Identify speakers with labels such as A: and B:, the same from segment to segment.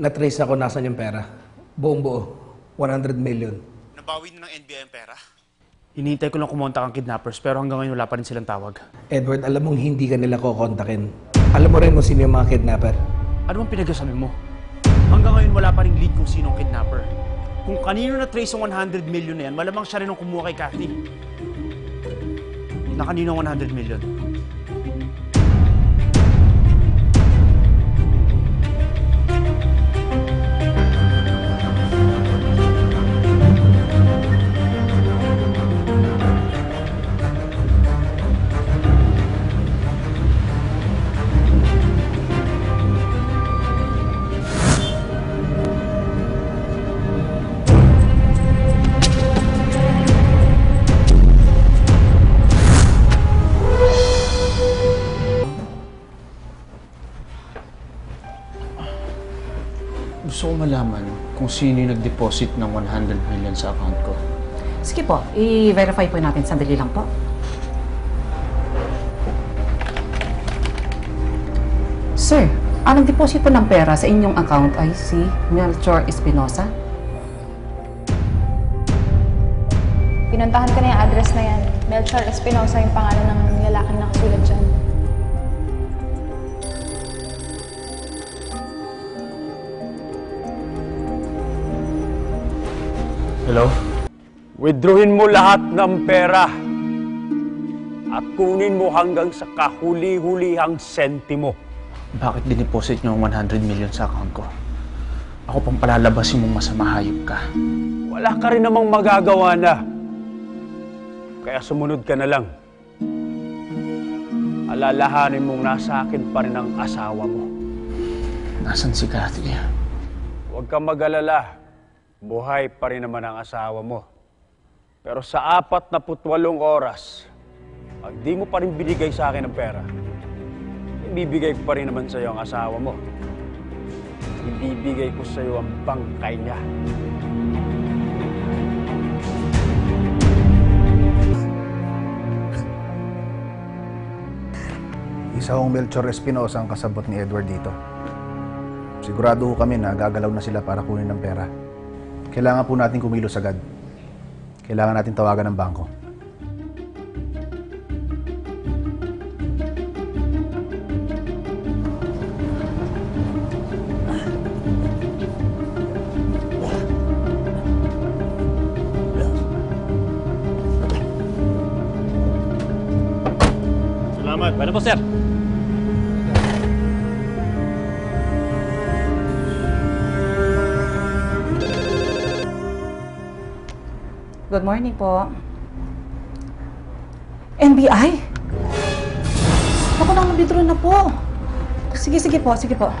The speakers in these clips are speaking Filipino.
A: Na-trace ako nasan yung pera. Buong buo. 100 million.
B: Nabawi na ng NBI ang pera?
C: Hinihintay ko lang kumontak ang kidnappers pero hanggang ngayon wala pa rin silang tawag.
A: Edward, alam mong hindi ka nila kokontakin. Alam mo rin kung sino yung mga kidnapper.
C: Ano bang pinagsasabi mo? Hanggang ngayon wala pa rin lead kung sino ang kidnapper. Kung kanino na trace ang 100 million na yan, malamang siya rin ang kumuha kay Kathy. Na kanino ang 100 million?
D: Gusto ko malaman kung sino yung nag-deposit ng 100 million sa account ko.
E: Sige po, i-verify po natin. Sandali lang po. Sir, ang nag-deposit po ng pera sa inyong account ay si Melchor Espinosa.
F: Pinuntahan ko na yung address na yan. Melchor Espinosa yung pangalan ng lalaking nakasulat dyan.
C: Hello?
G: Withdrawin mo lahat ng pera at kunin mo hanggang sa kahuli-hulihang sentimo.
D: Bakit dineposit niyo ang 100 million sa account ko? Ako pang palalabasin mong masama hayop ka.
G: Wala ka rin namang magagawa na. Kaya sumunod ka na lang. Alalahanin mong nasa akin pa rin ang asawa mo.
D: Nasaan si Kathy?
G: Huwag kang mag-alala. Buhay pa rin naman ang asawa mo. Pero sa apat na putwalong oras, pag di mo pa rin binigay sa akin ang pera, ibibigay ko pa rin naman sa iyo ang asawa mo. Ibibigay ko sa iyo ang bangkay niya.
H: Isa hong Melchor Espinosa ang kasabot ni Edward dito. Sigurado kami na gagalaw na sila para kunin ng pera. Kailangan po natin kumilos agad. Kailangan natin tawagan ng bangko.
C: Salamat. Pwede po, sir.
E: Good morning po. NBI? Ako na, withdraw na po. Sige, sige po, sige po.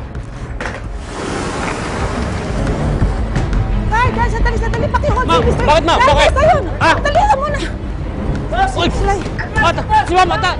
E: Tay, tay, sandali, sandali, pakihold.
C: Ma'am,
E: tay.
C: bakit, ma'am? Bakit?
E: tay, ayun.
C: Ah?
E: Dali ka muna.
C: Uy! Mata! Si Ma'am, mata!